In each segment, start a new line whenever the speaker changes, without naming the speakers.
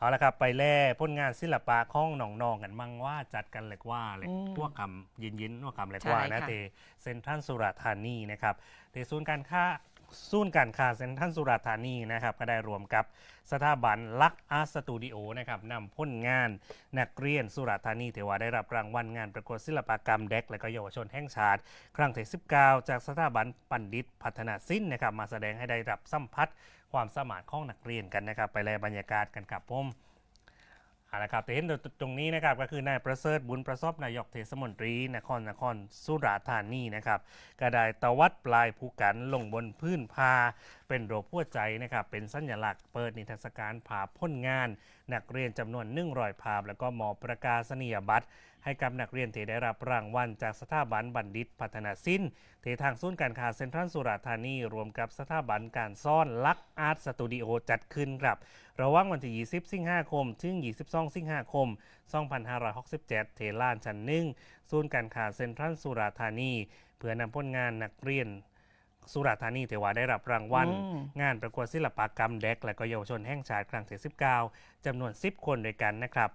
เอาละครับไปแล่พ้นงานศิลปะของหนองนองๆกันมั่งว่าจัดกันเล็กว่าเล็ก
อืม
พวกคำยินยินว่าคำเล็กว่า
ใช่
นะ
ค่ะ
เตเซ็นทรัลสุราษฎร์ธานีนะครับเตศูนย์การค้า ศูนย์การค้าเซ็นทรัลสุราษฎร์ธานีนะครับก็ได้รวมกับสถาบันลักอาร์ตสตูดิโอนะครับนำพ้นงานนักเรียนสุราษฎร์ธานีถือว่าได้รับรางวัลงานประกวดศิลปกรรมเด็ก และก็เยาวชนแห่งชาติ ครั้งที่19 จากสถาบันปัณฑิตพัฒนาศิลป์นะครับมาแสดงให้ได้รับสัมผัสความสามารถของนักเรียนกันนะครับ ไปแลบรรยากาศกันครับผม เอาละครับแต่เห็นตรงนี้นะครับก็คือนายประเสริฐบุญประสบนายกเทศมนตรี นครนครสุราษฎร์ธานีนะครับก็ได้ตวัดปลายภูกันลงบนพื้นพา เป็นโรคหัวใจนะครับเป็นสัญลักษณ์เปิดนิทรรศการผ่าพ้นงาน นักเรียนจำนวน100ภาพ แล้วก็มอบประกาศนียบัตรให้กับนักเรียนที่ได้รับรางวัลจากสถาบันบัณฑิตพัฒนาศิลป์ที่ทางศูนย์การค้าเซ็นทรัลสุราธานี รวมกับสถาบันการซ่อนลักอาร์ตสตูดิโอจัดขึ้นครับ ระหว่างวันที่ 20 สิงหาคม ถึง 22 สิงหาคม 2567 เทลานชั้นหนึ่งศูนย์การค้าเซ็นทรัลสุราธานี เพื่อนำผลงานนักเรียน สุราษฎร์ธานีเทว่าได้รับรางวัล
อืม
งานประกวดศิลปกรรมเด็ก และก็เยาวชนแห่งชาติครั้งที่19จำนวน 10 คนด้วยกันนะครับ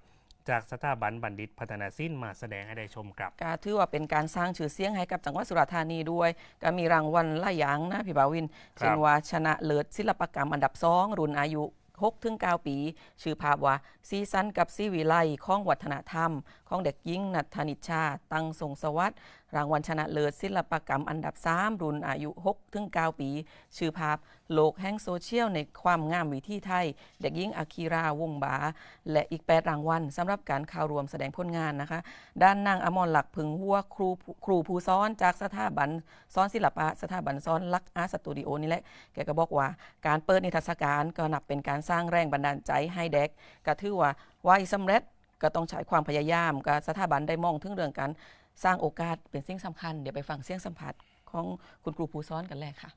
จากสถาบันบัณฑิตพัฒนาศิลป์มาแสดงให้ได้ชมครับ
ก็ถือว่าเป็นการสร้างชื่อเสียงให้กับจังหวัดสุราษฎร์ธานีด้วย ก็มีรางวัลหลายอย่างนะพี่บาวิน เช่นว่าชนะเลิศศิลปกรรมอันดับสองรุ่นอายุ6ถึง9ปี ชื่อภาพว่าซีซันกับซีวิไลของวัฒนธรรมของเด็กหญิงนัทธนิชชาตั้งทรงสวัสดิ์รางวัลชนะเลิศศิลปกรรมอันดับ 3 รุ่นอายุ 6 ถึง 9 ปี ชื่อภาพโลกแห่งโซเชียลในความงามวิถีไทย เด็กหญิงอาคีราวงบา และอีก 8 รางวัลสำหรับการข้าวรวมแสดงผลงานนะคะ ด้านนางอมรหลักพึงหัวครูครูผู้ซ้อนจากสถาบันซ้อนศิลปะสถาบันซ้อนลักอาร์ตสตูดิโอนี่แหละแกก็บอกว่าการเปิดนิทรรศการก็นับเป็นการสร้างแรงบันดาลใจให้เด็กก็ถือว่าว่าอีสำเร็จ ก็ต้องใช้ความพยายามกับสถาบันได้มองถึงเรื่องการสร้างโอกาสเป็นสิ่งสำคัญ เดี๋ยวไปฟังเสียงสัมผัสของคุณครูผู้ซ้อนกันเลยค่ะ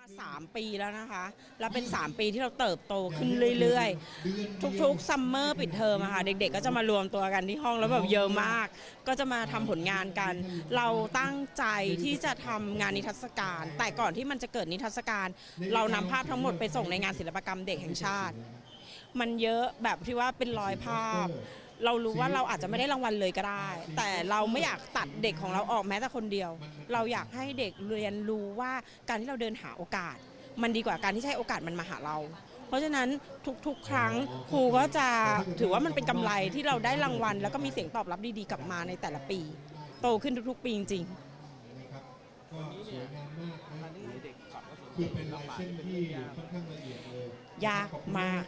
มา 3 ปีแล้วนะคะแล้วเป็น 3 ปีที่เราเติบโตขึ้นเรื่อยๆ ทุกๆซัมเมอร์ปิดเทอมอะค่ะเด็กๆ ก็จะมารวมตัวกันที่ห้องแล้วแบบเยอะมาก ก็จะมาทำผลงานกัน เราตั้งใจที่จะทำงานนิทรรศการ แต่ก่อนที่มันจะเกิดนิทรรศการ เรานำภาพทั้งหมดไปส่งในงานศิลปกรรมเด็กแห่งชาติ มันเยอะแบบที่ว่าเป็นร้อยภาพ เรารู้ว่าเราอาจจะไม่ได้รางวัลเลยก็ได้ แต่เราไม่อยากตัดเด็กของเราออกแม้แต่คนเดียว เราอยากให้เด็กเรียนรู้ว่าการที่เราเดินหาโอกาส มันดีกว่าการที่ใช้โอกาสมันมาหาเรา เพราะฉะนั้นทุกๆ ครั้งครูก็จะถือว่ามันเป็นกำไรที่เราได้รางวัล แล้วก็มีเสียงตอบรับดีๆกลับมาในแต่ละปี โตขึ้นทุกๆ ปีจริงๆ
คือเป็นลายเส้นที่ค่อนข้างละเอียดเลย
ยากมาก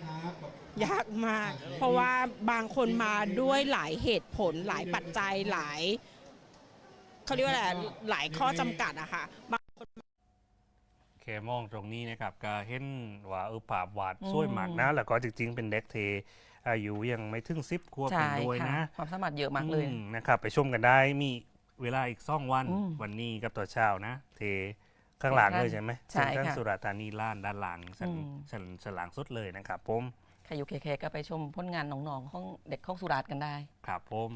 ยากมาก เพราะว่าบางคนมาด้วยหลายเหตุผลหลายปัจจัยหลายเขาเรียกว่าอะไรหลายข้อจำกัดอะค่ะ
เคมองตรงนี้นะครับก็เห็นว่าเออภาพวาด
อืม
สวยมากนะ แล้วก็จริงๆ เป็นเด็กเทอายุยังไม่ถึงสิบขวบ
ใช่
กันด้วย
ค่ะ
นะ
ความสามารถเยอะมากเลย
อืนะครับ ไปชมกันได้มีเวลาอีกสองวัน
อืม
วันนี้กับตัวเช้านะ เท ข้างหลัง
ใช่
เลยใช่ไหม
ใช่
เซ็นทรัล
ค่ะ
สุราษฎร์ธานีล้านด้านหลังสัน
อืม
สันสันหลังสุดเลยนะครับผม
ใครอยู่เคเคก็ไปชมผลงานน้องๆของเด็กของสุราษฎร์กันได้
ครับผม